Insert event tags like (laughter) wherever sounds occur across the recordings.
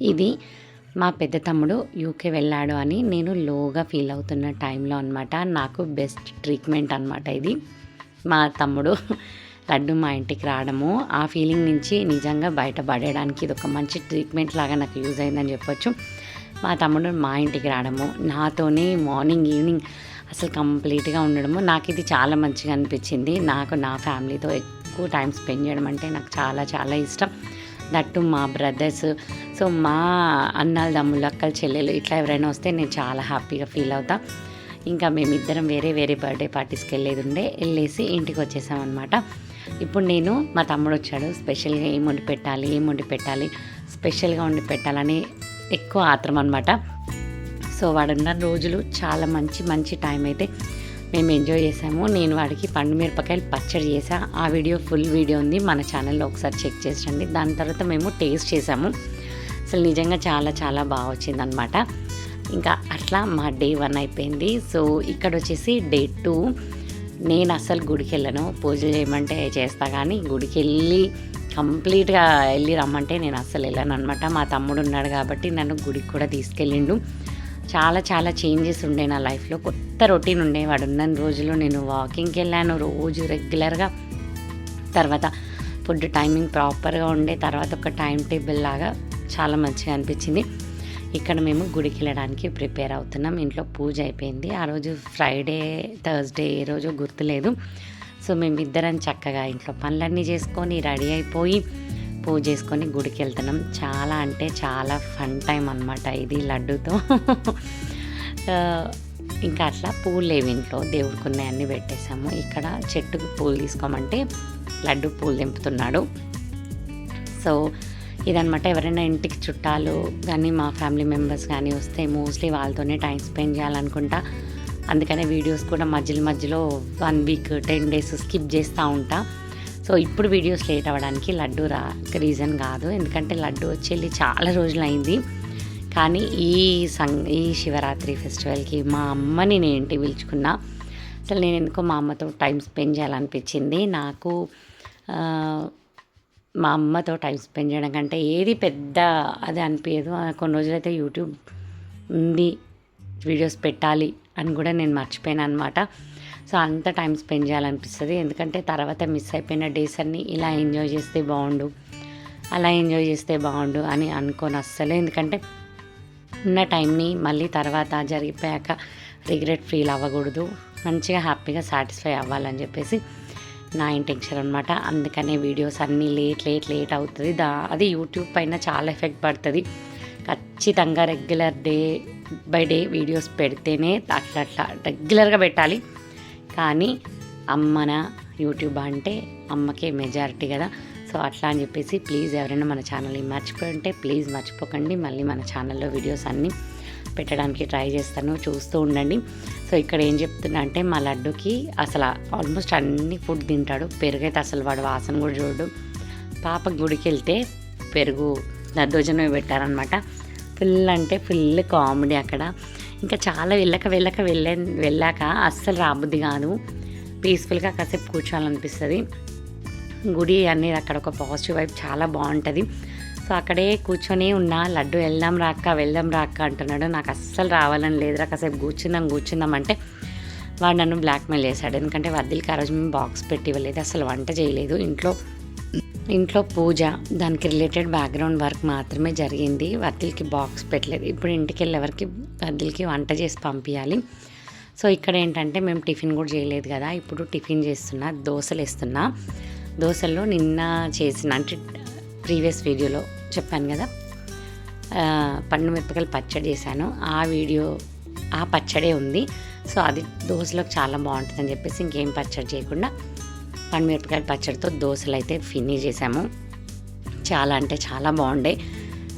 ఇది మా పెద్ద తమ్ముడు యూకే వెళ్ళాడు అని నేను లోగా ఫీల్ అవుతున్న టైంలో అనమాట నాకు బెస్ట్ ట్రీట్మెంట్ అనమాట ఇది. మా తమ్ముడు లడ్డు మా ఇంటికి రావడము. ఆ ఫీలింగ్ నుంచి నిజంగా బయటపడేయడానికి ఇది ఒక మంచి ట్రీట్మెంట్ లాగా నాకు యూజ్ అయిందని చెప్పొచ్చు. మా తమ్ముడు మా ఇంటికి రావడము. నాతోనే మార్నింగ్ ఈవినింగ్ అసలు కంప్లీట్గా ఉండడము. నాకు ఇది చాలా మంచిగా అనిపించింది. నాకు నా ఫ్యామిలీతో ఎక్కువ టైం స్పెండ్ చేయడం అంటే నాకు చాలా చాలా ఇష్టం. దట్టు మా బ్రదర్స్. సో మా అన్నలు తమ్ముళ్ళు అక్కలు చెల్లెలు ఇట్లా ఎవరైనా వస్తే నేను చాలా హ్యాపీగా ఫీల్ అవుతా. ఇంకా మేమిద్దరం వేరే వేరే బర్త్డే పార్టీస్కి వెళ్ళేది ఉండే వెళ్ళేసి ఇంటికి వచ్చేసామన్నమాట ఇప్పుడు నేను మా తమ్ముడు వచ్చాడు స్పెషల్గా ఏం వండి పెట్టాలి ఏం వండి పెట్టాలి స్పెషల్గా వండి పెట్టాలని ఎక్కువ ఆత్రం అనమాట సో వాడున్న రోజులు చాలా మంచి మంచి టైం అయితే మేము ఎంజాయ్ చేసాము. నేను వాడికి పండు మిరపకాయలు పచ్చడి చేసా. ఆ వీడియో ఫుల్ వీడియో ఉంది. మన ఛానల్లో ఒకసారి చెక్ చేసండి దాని తర్వాత మేము టేస్ట్ చేసాము. అసలు నిజంగా చాలా చాలా బాగా వచ్చిందనమాట ఇంకా అట్లా మా డే వన్ అయిపోయింది. సో ఇక్కడ వచ్చేసి డే టూ. నేను అసలు గుడికి వెళ్ళను. పూజలు చేయమంటే చేస్తా కానీ గుడికి వెళ్ళి కంప్లీట్గా వెళ్ళి రమ్మంటే నేను అస్సలు వెళ్ళాను అనమాట మా తమ్ముడు ఉన్నాడు కాబట్టి నన్ను గుడికి కూడా తీసుకెళ్ళిండు. చాలా చాలా చేంజెస్ ఉండే నా లైఫ్లో కొత్త రొటీన్ ఉండే వాడు ఉన్న రోజులు నేను వాకింగ్కి వెళ్ళాను రోజు రెగ్యులర్గా తర్వాత ఫుడ్ టైమింగ్ ప్రాపర్గా ఉండే. తర్వాత ఒక టైం టేబుల్ లాగా చాలా మంచిగా అనిపించింది. ఇక్కడ మేము గుడికి వెళ్ళడానికి ప్రిపేర్ అవుతున్నాం. ఇంట్లో పూజ అయిపోయింది. ఆ రోజు ఫ్రైడే థర్స్డే ఏ రోజు గుర్తులేదు. సో మేమిద్దరం చక్కగా ఇంట్లో పనులన్నీ చేసుకొని రెడీ అయిపోయి పూజ చేసుకొని గుడికి వెళ్తున్నాం. చాలా అంటే చాలా ఫన్ టైం అనమాట ఇది లడ్డుతో. ఇంకా అట్లా పూలు లేవు ఇంట్లో. దేవుడికి ఉన్నాయన్నీ పెట్టేశాము. ఇక్కడ చెట్టుకు పూలు తీసుకోమంటే లడ్డు పూలు దింపుతున్నాడు సో ఇదనమాట ఎవరైనా ఇంటికి చుట్టాలు కానీ మా ఫ్యామిలీ మెంబర్స్ కానీ వస్తే మోస్ట్లీ వాళ్ళతోనే టైం స్పెండ్ చేయాలనుకుంటా. అందుకనే వీడియోస్ కూడా మధ్యలో మధ్యలో one week ten days skip చేస్తూ ఉంటా. సో ఇప్పుడు వీడియోస్ లేట్ అవ్వడానికి లడ్డు రా రీజన్ కాదు. ఎందుకంటే లడ్డు వచ్చి చాలా రోజులు అయింది. కానీ ఈ సం ఈ శివరాత్రి ఫెస్టివల్కి మా అమ్మని నేను ఇంటికి పిలుచుకున్నా? అసలు నేను ఎందుకో మా అమ్మతో టైం స్పెండ్ చేయాలనిపించింది. నాకు మా అమ్మతో టైం స్పెండ్ చేయడం కంటే ఏది పెద్ద అది అనిపించదు. కొన్ని రోజులైతే యూట్యూబ్ ఉంది వీడియోస్ పెట్టాలి అని కూడా నేను మర్చిపోయాను అనమాట సో అంత టైం స్పెండ్ చేయాలనిపిస్తుంది. ఎందుకంటే తర్వాత మిస్ అయిపోయిన డేస్ అన్నీ ఇలా ఎంజాయ్ చేస్తే బాగుండు అలా ఎంజాయ్ చేస్తే బాగుండు అని అనుకోని అస్సలే. ఎందుకంటే ఉన్న టైంని మళ్ళీ తర్వాత జరిగిపోయాక రిగ్రెట్ ఫీల్ అవ్వకూడదు. మంచిగా హ్యాపీగా సాటిస్ఫై అవ్వాలని చెప్పేసి నా ఇంటెన్షన్ అనమాట అందుకనే వీడియోస్ అన్నీ లేట్ లేట్ లేట్ అవుతుంది. దా అది యూట్యూబ్ పైన చాలా ఎఫెక్ట్ పడుతుంది. ఖచ్చితంగా regular day by day videos పెడితేనే అట్లా అట్లా రెగ్యులర్గా పెట్టాలి. కానీ అమ్మన యూట్యూబ్ అంటే అమ్మకే మెజారిటీ కదా. సో అట్లా అని చెప్పేసి ప్లీజ్ ఎవరైనా మన ఛానల్ని మర్చిపోయింటే ప్లీజ్ మర్చిపోకండి. మళ్ళీ మన ఛానల్లో వీడియోస్ అన్నీ పెట్టడానికి ట్రై చేస్తాను. చూస్తూ ఉండండి. సో ఇక్కడ ఏం చెప్తున్నా అంటే మా లడ్డుకి అసలు ఆల్మోస్ట్ అన్ని ఫుడ్ తింటాడు. పెరుగు అయితే అసలు వాడు వాసన కూడా చూడు పాప గుడికి వెళ్తే పెరుగు దద్దోజనం పెట్టారనమాట. ఫుల్ అంటే ఫుల్ కామెడీ అక్కడ. ఇంకా చాలా వెళ్ళక వెళ్ళక వెళ్ళే వెళ్ళాక అస్సలు రాబుద్ది కాదు. పీస్ఫుల్గా కాసేపు కూర్చోవాలనిపిస్తుంది. గుడి అనేది అక్కడ ఒక పాజిటివ్ వైబ్ చాలా బాగుంటుంది. సో అక్కడే కూర్చొని ఉన్న లడ్డు వెళ్దాం రాక్క వెళ్దాం రాక్క అంటున్నాడు. నాకు అస్సలు రావాలని లేదురా కాసేపు కూర్చుందాం కూర్చుందాం అంటే వాడు నన్ను బ్లాక్మెయిల్ చేశాడు. ఎందుకంటే వద్దిలకి ఆ రోజు మేము బాక్స్ పెట్టి ఇవ్వలేదు అసలు వంట చేయలేదు. ఇంట్లో ఇంట్లో పూజ దానికి రిలేటెడ్ బ్యాక్గ్రౌండ్ వర్క్ మాత్రమే జరిగింది. వత్తిలికి బాక్స్ పెట్టలేదు. ఇప్పుడు ఇంటికి వెళ్ళేవరకు వద్దిలకి వంట చేసి పంపించాలి సో ఇక్కడ ఏంటంటే మేము టిఫిన్ కూడా చేయలేదు కదా. ఇప్పుడు టిఫిన్ చేస్తున్నా దోశలు వేస్తున్నా. దోశల్లో నిన్న చేసిన అంటే ప్రీవియస్ వీడియోలో చెప్పాను కదా. పండు మిరపకాయలు పచ్చడి చేశాను. ఆ వీడియో ఆ పచ్చడే ఉంది. సో అది దోశలకు చాలా బాగుంటుందని చెప్పేసి ఇంకేం పచ్చడి చేయకుండా పండు మిరపకాయల పచ్చడితో దోశలు అయితే ఫినిష్ చేసాము చాలా అంటే చాలా బాగుండే.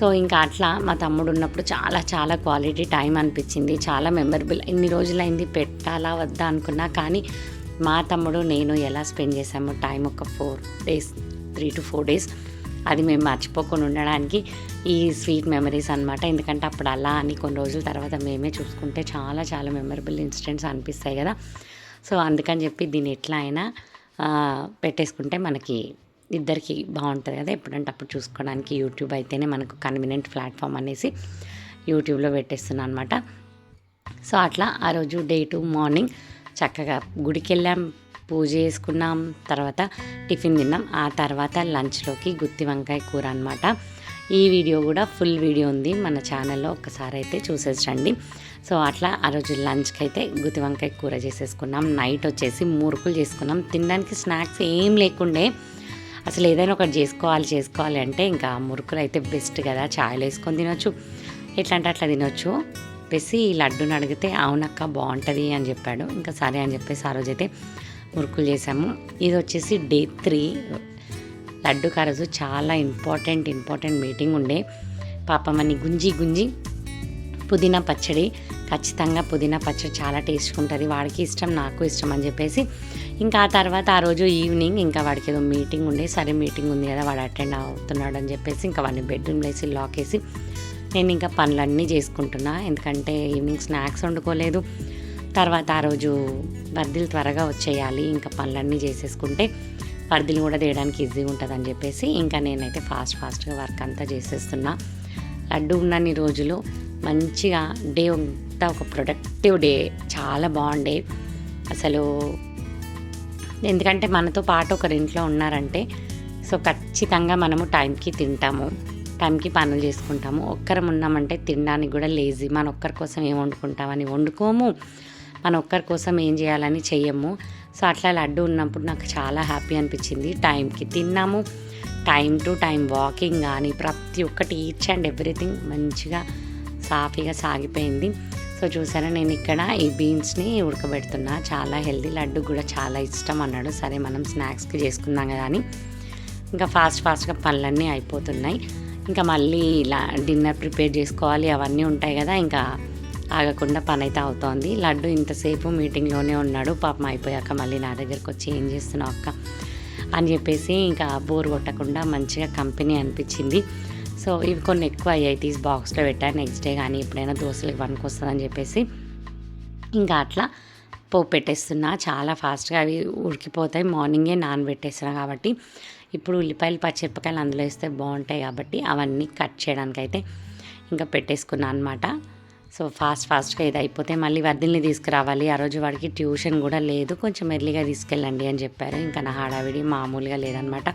సో ఇంకా అట్లా మా తమ్ముడు ఉన్నప్పుడు చాలా చాలా క్వాలిటీ టైం అనిపించింది. చాలా మెమరబుల్ ఎన్ని రోజులైంది పెట్టాలా వద్దా అనుకున్నా కానీ మా తమ్ముడు నేను ఎలా స్పెండ్ చేసాము టైం ఒక four days three to four days అది మేము మర్చిపోకుండా ఉండడానికి ఈ స్వీట్ మెమరీస్ అనమాట ఎందుకంటే అప్పుడు అలా అని కొన్ని రోజుల తర్వాత మేమే చూసుకుంటే చాలా చాలా మెమరబుల్ ఇన్సిడెంట్స్ అనిపిస్తాయి కదా. సో అందుకని చెప్పి దీన్ని ఎట్లా అయినా పెట్టేసుకుంటే మనకి ఇద్దరికి బాగుంటుంది కదా? ఎప్పుడంటే అప్పుడు చూసుకోవడానికి యూట్యూబ్ అయితేనే మనకు కన్వీనియంట్ ప్లాట్ఫామ్ అనేసి యూట్యూబ్లో పెట్టేస్తున్నాను అనమాట సో అట్లా ఆ రోజు డే టు మార్నింగ్ చక్కగా గుడికి వెళ్ళాం పూజ చేసుకున్నాం తర్వాత టిఫిన్ తిన్నాం. ఆ తర్వాత లంచ్లోకి గుత్తి వంకాయ కూర అనమాట ఈ వీడియో కూడా ఫుల్ వీడియో ఉంది. మన ఛానల్లో ఒక్కసారి అయితే చూసేసండి. సో అట్లా ఆ రోజు లంచ్కి అయితే గుత్తి వంకాయ కూర చేసేసుకున్నాం. నైట్ వచ్చేసి మురుకులు చేసుకున్నాం. తినడానికి స్నాక్స్ ఏం లేకుండే అసలు ఏదైనా ఒకటి చేసుకోవాలి చేసుకోవాలి అంటే ఇంకా మురుకులు అయితే బెస్ట్ కదా. చాయ్లో వేసుకొని తినొచ్చు. ఎట్లా అంటే అట్లా తినొచ్చు. చెప్పేసి ఈ లడ్డుని అడిగితే అవునక్క బాగుంటుంది అని చెప్పాడు. ఇంకా సరే అని చెప్పేసి ఆ రోజైతే మురుకులు చేసాము. ఇది వచ్చేసి డే త్రీ. లడ్డు ఆ రోజు చాలా ఇంపార్టెంట్ ఇంపార్టెంట్ మీటింగ్ ఉండే. పాపం అని గుంజి గుంజి పుదీనా పచ్చడి ఖచ్చితంగా పుదీనా పచ్చడి చాలా టేస్ట్గా ఉంటుంది. వాడికి ఇష్టం నాకు ఇష్టం అని చెప్పేసి ఇంకా ఆ తర్వాత ఆ రోజు ఈవినింగ్ ఇంకా వాడికి ఏదో మీటింగ్ ఉండే సరే మీటింగ్ ఉంది కదా వాడు అటెండ్ అవుతున్నాడు అని చెప్పేసి ఇంకా వాడిని బెడ్రూమ్లో వేసి లాక్ వేసి నేను ఇంకా పనులన్నీ చేసుకుంటున్నా. ఎందుకంటే ఈవినింగ్ స్నాక్స్ వండుకోలేదు. తర్వాత ఆ రోజు వర్దిలు త్వరగా వచ్చేయాలి ఇంకా పనులన్నీ చేసేసుకుంటే పర్దీలు కూడా తీయడానికి ఈజీగా ఉంటుంది అని చెప్పేసి ఇంకా నేనైతే ఫాస్ట్ ఫాస్ట్గా వర్క్ అంతా చేసేస్తున్నా. లడ్డు ఉన్నన్ని రోజులు మంచిగా డే అంతా ఒక ప్రొడక్టివ్ డే. చాలా బాగుండే. అసలు ఎందుకంటే మనతో పాటు ఒకరి ఇంట్లో ఉన్నారంటే సో ఖచ్చితంగా మనము టైంకి తింటాము. టైంకి పనులు చేసుకుంటాము. ఒక్కరం ఉన్నామంటే తినడానికి కూడా లేజీ. మన ఒక్కరి కోసం ఏం వండుకుంటామని వండుకోము. మన ఒక్కరి కోసం ఏం చేయాలని చెయ్యము. సో అట్లా లడ్డు ఉన్నప్పుడు నాకు చాలా హ్యాపీ అనిపించింది. టైంకి తిన్నాము. టైం టు టైం వాకింగ్ కానీ ప్రతి ఒక్కటి ఈచ్ అండ్ ఎవ్రీథింగ్ మంచిగా సాఫీగా సాగిపోయింది. సో చూసారా నేను ఇక్కడ ఈ బీన్స్ని ఉడకబెడుతున్నా. చాలా హెల్దీ లడ్డు కూడా చాలా ఇష్టం అన్నాడు. సరే మనం స్నాక్స్కి చేసుకుందాం కదా అని. ఇంకా ఫాస్ట్ ఫాస్ట్గా పనులన్నీ అయిపోతున్నాయి. ఇంకా మళ్ళీ ఇలా డిన్నర్ ప్రిపేర్ చేసుకోవాలి. అవన్నీ ఉంటాయి కదా ఇంకా ఆగకుండా పని అయితే అవుతోంది. లడ్డు ఇంతసేపు మీటింగ్లోనే ఉన్నాడు. పాపం అయిపోయాక మళ్ళీ నా దగ్గరకు వచ్చి ఏం చేస్తున్నావు అక్క? అని చెప్పేసి ఇంకా బోర్ కొట్టకుండా మంచిగా కంపెనీ అనిపించింది. సో ఇవి కొన్ని ఎక్కువ అయ్యాయి తీసి బాక్స్లో పెట్టాను నెక్స్ట్ డే కానీ ఎప్పుడైనా దోశలు ఇవ్వడానికి వస్తుందని చెప్పేసి. ఇంకా అట్లా పోపు పెట్టేస్తున్నా. చాలా ఫాస్ట్గా అవి ఉడికిపోతాయి. మార్నింగే నానబెట్టేస్తున్నా కాబట్టి. ఇప్పుడు ఉల్లిపాయలు పచ్చిమిరపకాయలు అందులో వేస్తే బాగుంటాయి కాబట్టి అవన్నీ కట్ చేయడానికి అయితే ఇంకా పెట్టేసుకున్నాను అనమాట సో ఫాస్ట్ ఫాస్ట్గా ఇది అయిపోతే మళ్ళీ వర్దిల్ని తీసుకురావాలి. ఆ రోజు వాడికి ట్యూషన్ కూడా లేదు. కొంచెం ఎర్లీగా తీసుకెళ్ళండి అని చెప్పారు. ఇంకా నా హడావిడి మామూలుగా లేదనమాట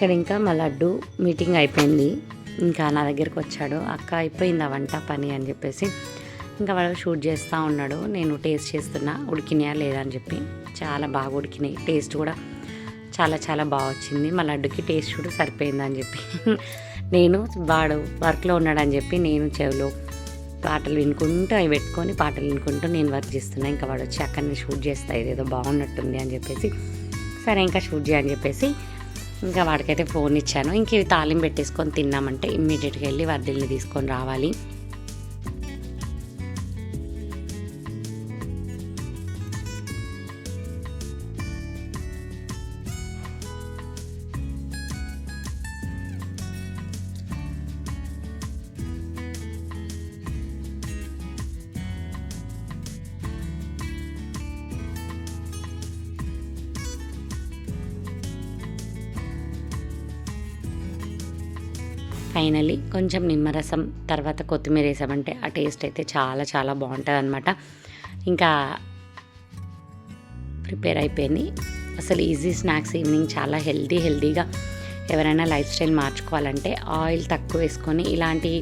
ఇక్కడ ఇంకా మా లడ్డు మీటింగ్ అయిపోయింది. ఇంకా నా దగ్గరికి వచ్చాడు. అక్క అయిపోయింది ఆ వంట పని? అని చెప్పేసి ఇంకా వాడు షూట్ చేస్తూ ఉన్నాడు. నేను టేస్ట్ చేస్తున్నా. ఉడికినాయా లేదా? అని చెప్పి చాలా బాగా ఉడికినాయి. టేస్ట్ కూడా చాలా చాలా బాగా వచ్చింది. మా లడ్డుకి టేస్ట్ కూడా సరిపోయిందని (laughs) చెప్పి. నేను వాడు వర్క్లో ఉన్నాడని చెప్పి నేను చెవిలో పాటలు వినుకుంటూ అవి పెట్టుకొని పాటలు వినుకుంటూ నేను వర్క్ చేస్తున్నా. ఇంకా వాడు వచ్చి అక్కడిని షూట్ చేస్తా. ఇదేదో బాగున్నట్టుంది అని చెప్పేసి సరే ఇంకా షూట్ చేయని చెప్పేసి ఇంకా వాడికైతే ఫోన్ ఇచ్చాను. ఇంక ఇవి తాలిం పెట్టేసుకొని తిన్నామంటే ఇమ్మీడియట్గా వెళ్ళి వర్దిల్ని తీసుకొని రావాలి. ఫైనలీ కొంచెం నిమ్మరసం తర్వాత కొత్తిమీర వేసామంటే ఆ టేస్ట్ అయితే చాలా చాలా బాగుంటుంది అనమాట ఇంకా ప్రిపేర్ అయిపోయింది. అసలు ఈజీ స్నాక్స్ ఈవినింగ్ చాలా హెల్దీ హెల్దీగా ఎవరైనా లైఫ్ స్టైల్ మార్చుకోవాలంటే ఆయిల్ తక్కువ వేసుకొని ఇలాంటి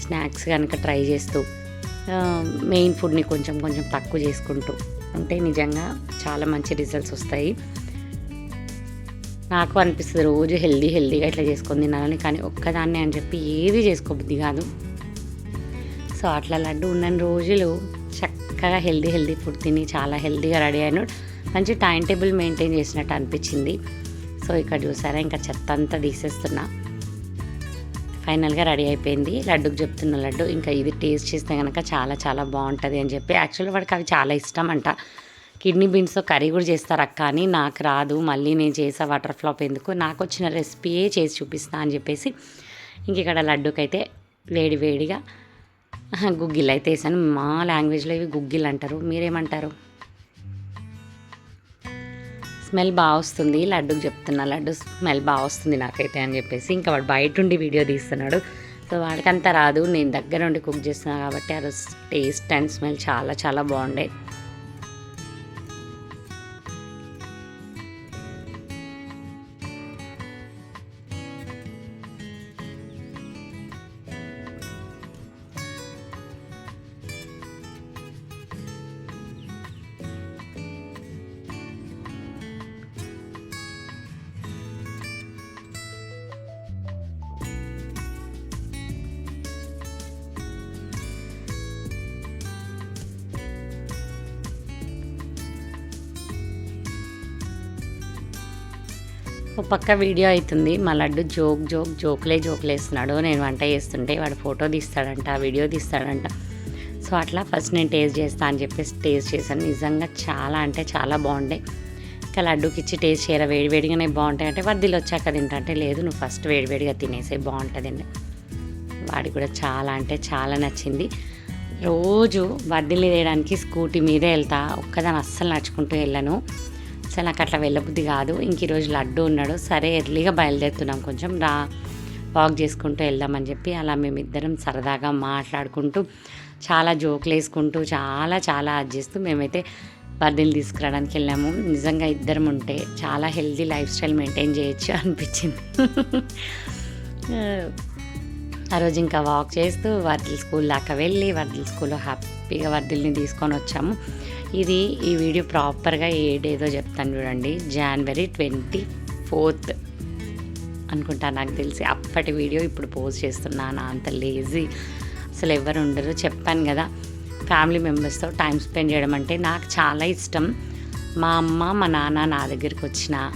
స్నాక్స్ కనుక ట్రై చేస్తూ మెయిన్ ఫుడ్ని కొంచెం కొంచెం తక్కువ చేసుకుంటూ ఉంటే నిజంగా చాలా మంచి రిజల్ట్స్ వస్తాయి. నాకు అనిపిస్తుంది రోజు హెల్దీ హెల్దీగా ఇట్లా చేసుకొని తినాలని కానీ ఒక్కదాన్ని అని చెప్పి ఏది చేసుకోబుద్ది కాదు. సో అట్లా లడ్డు ఉన్న రోజులు చక్కగా హెల్దీ హెల్దీ ఫుడ్ తిని చాలా హెల్దీగా రెడీ అయినాడు. మంచి టైం టేబుల్ మెయింటైన్ చేసినట్టు అనిపించింది. సో ఇక్కడ చూసారా ఇంకా చెత్త అంతా తీసేస్తున్నా. ఫైనల్గా రెడీ అయిపోయింది. లడ్డుకు చెప్తున్న లడ్డు ఇంకా ఇది టేస్ట్ చేస్తే కనుక చాలా చాలా బాగుంటుంది అని చెప్పి. యాక్చువల్గా వాడికి అవి చాలా ఇష్టం అంట. కిడ్నీ బీన్స్తో కర్రీ కూడా చేస్తారు అక్క అని నాకు రాదు మళ్ళీ నేను చేసా వాటర్ ఫ్లాప్ ఎందుకు? నాకు వచ్చిన రెసిపీయే చేసి చూపిస్తా అని చెప్పేసి ఇంక ఇక్కడ లడ్డూకైతే వేడి వేడిగా గుగ్గిల్ అయితే వేసాను. మా లాంగ్వేజ్లో ఇవి గుగ్గిల్ అంటారు. మీరేమంటారు? స్మెల్ బాగా వస్తుంది లడ్డుకు చెప్తున్నా. లడ్డు స్మెల్ బాగా వస్తుంది నాకైతే అని చెప్పేసి ఇంకా వాడు బయట ఉండి వీడియో తీస్తున్నాడు. సో వాడికంతా రాదు. నేను దగ్గర ఉండి కుక్ చేస్తున్నా కాబట్టి అది టేస్ట్ అండ్ స్మెల్ చాలా చాలా బాగుండే. ఒక పక్క వీడియో అవుతుంది. మా లడ్డు జోక్ జోక్ జోకులే జోకులేస్తున్నాడు. నేను వంట చేస్తుంటే వాడు ఫోటో తీస్తాడంట వీడియో తీస్తాడంట. సో అట్లా ఫస్ట్ నేను టేస్ట్ చేస్తా అని చెప్పేసి టేస్ట్ చేశాను. నిజంగా చాలా అంటే చాలా బాగుండే. ఇంకా లడ్డూకి ఇచ్చి టేస్ట్ చేయరా? వేడివేడిగానే బాగుంటాయి. అంటే వర్దిలు వచ్చాక తింటా. అంటే లేదు నువ్వు ఫస్ట్ వేడివేడిగా తినేసే బాగుంటుందండి వాడికి కూడా చాలా అంటే చాలా నచ్చింది. రోజు వర్దిల్ని వేయడానికి స్కూటీ మీదే వెళ్తా. ఒక్కదాని అస్సలు నడుచుకుంటూ వెళ్ళను. అసలు నాకు అట్లా వెళ్ళబుద్ధి కాదు. ఇంక ఈరోజు లడ్డు ఉన్నాడు. సరే ఎర్లీగా బయలుదేరుతున్నాం కొంచెం. రా వాక్ చేసుకుంటూ వెళ్దామని చెప్పి అలా మేమిద్దరం సరదాగా మాట్లాడుకుంటూ చాలా జోకులు వేసుకుంటూ చాలా చాలా అది చేస్తూ మేమైతే బర్త్డేలు తీసుకురావడానికి వెళ్ళాము. నిజంగా ఇద్దరం ఉంటే చాలా హెల్దీ లైఫ్ స్టైల్ మెయింటైన్ చేయొచ్చు అనిపించింది. ఆ రోజు ఇంకా వాక్ చేస్తూ వర్దిల్ స్కూల్ దాకా వెళ్ళి వర్దిల్ స్కూల్లో హ్యాపీగా వర్దిల్ని తీసుకొని వచ్చాము. ఇది ఈ వీడియో ప్రాపర్గా ఏ డేదో చెప్తాను చూడండి. జనవరి ట్వంటీ ఫోర్త్ అనుకుంటా నాకు తెలిసి. అప్పటి వీడియో ఇప్పుడు పోస్ట్ చేస్తున్నాను. అంత లేజీ అసలు ఎవరు ఉండరు. చెప్పాను కదా. ఫ్యామిలీ మెంబర్స్తో టైం స్పెండ్ చేయడం అంటే నాకు చాలా ఇష్టం. మా అమ్మ మా నాన్న నా దగ్గరికి వచ్చిన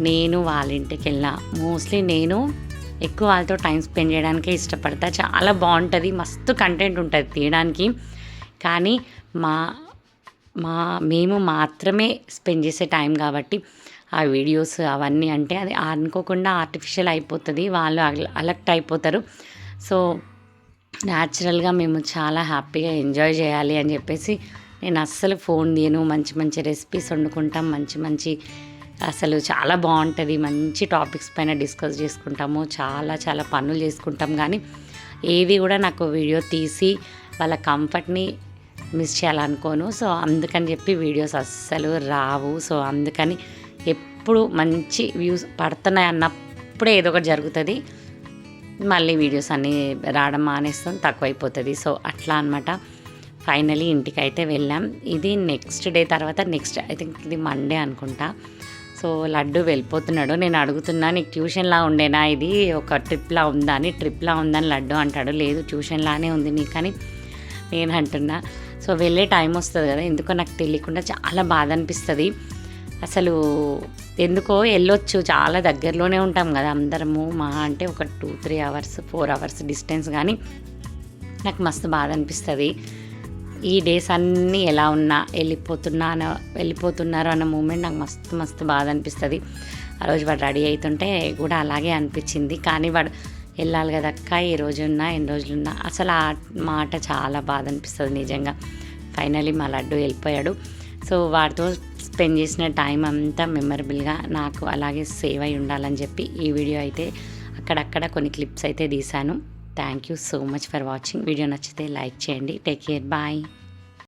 నేను వాళ్ళ ఇంటికి వెళ్ళిన మోస్ట్లీ నేను ఎక్కువ వాళ్ళతో టైం స్పెండ్ చేయడానికే ఇష్టపడతా. చాలా బాగుంటుంది. మస్తు కంటెంట్ ఉంటుంది తీయడానికి. కానీ మా మా మేము మాత్రమే స్పెండ్ చేసే టైం కాబట్టి ఆ వీడియోస్ అవన్నీ అంటే అది అనుకోకుండా ఆర్టిఫిషియల్ అయిపోతుంది వాళ్ళు అలర్ట్ అయిపోతారు. సో న్యాచురల్గా మేము చాలా హ్యాపీగా ఎంజాయ్ చేయాలి అని చెప్పేసి నేను అస్సలు ఫోన్ తీయను. మంచి మంచి రెసిపీస్ వండుకుంటాం మంచి మంచి అసలు చాలా బాగుంటుంది. మంచి టాపిక్స్ పైన డిస్కస్ చేసుకుంటాము చాలా చాలా పనులు చేసుకుంటాం. కానీ ఏది కూడా నాకు వీడియో తీసి వాళ్ళ కంఫర్ట్ని మిస్ చేయాలనుకోను. సో అందుకని చెప్పి వీడియోస్ అస్సలు రావు. సో అందుకని ఎప్పుడు మంచి వ్యూస్ పడుతున్నాయి అన్నప్పుడే ఏదో ఒకటి జరుగుతుంది. మళ్ళీ వీడియోస్ అన్నీ రావడం మానేస్తాం తక్కువైపోతుంది. సో అట్లా అనమాట ఫైనలీ ఇంటికి అయితే వెళ్ళాం. ఇది నెక్స్ట్ డే తర్వాత నెక్స్ట్ ఐ థింక్ ఇది మండే అనుకుంటా. సో లడ్డు వెళ్ళిపోతున్నాడు. నేను అడుగుతున్నా నీకు ట్యూషన్లా ఉండేనా? ఇది ఒక ట్రిప్లా ఉందా? అని ట్రిప్లా ఉందని లడ్డు అంటాడు. లేదు ట్యూషన్లానే ఉంది నీకని నేను అంటున్నా సో వెళ్ళే టైం వస్తుంది కదా ఎందుకో నాకు తెలియకుండా చాలా బాధ అనిపిస్తుంది. అసలు ఎందుకో వెళ్ళొచ్చు చాలా దగ్గరలోనే ఉంటాం కదా అందరము మా అంటే ఒక two three hours four hours distance కానీ నాకు మస్తు బాధ అనిపిస్తుంది. ఈ డేస్ అన్నీ ఎలా ఉన్నా వెళ్ళిపోతున్నా అన్న వెళ్ళిపోతున్నారు అన్న మూమెంట్ నాకు మస్తు మస్తు బాధ అనిపిస్తుంది. ఆ రోజు వాడు రెడీ అవుతుంటే కూడా అలాగే అనిపించింది. కానీ వాడు వెళ్ళాలి కదా అక్క ఈ రోజు ఎన్ని రోజులున్నా. అసలు ఆ మాట చాలా బాధ అనిపిస్తుంది నిజంగా. ఫైనలీ మా లడ్డు వెళ్ళిపోయాడు. సో వాటితో స్పెండ్ చేసిన టైం అంతా మెమరబుల్గా నాకు అలాగే సేవ్ అయి ఉండాలని చెప్పి ఈ వీడియో అయితే అక్కడక్కడ కొన్ని క్లిప్స్ అయితే తీశాను. Thank you so much for watching video నచ్చితే లైక్ చేయండి. Take care bye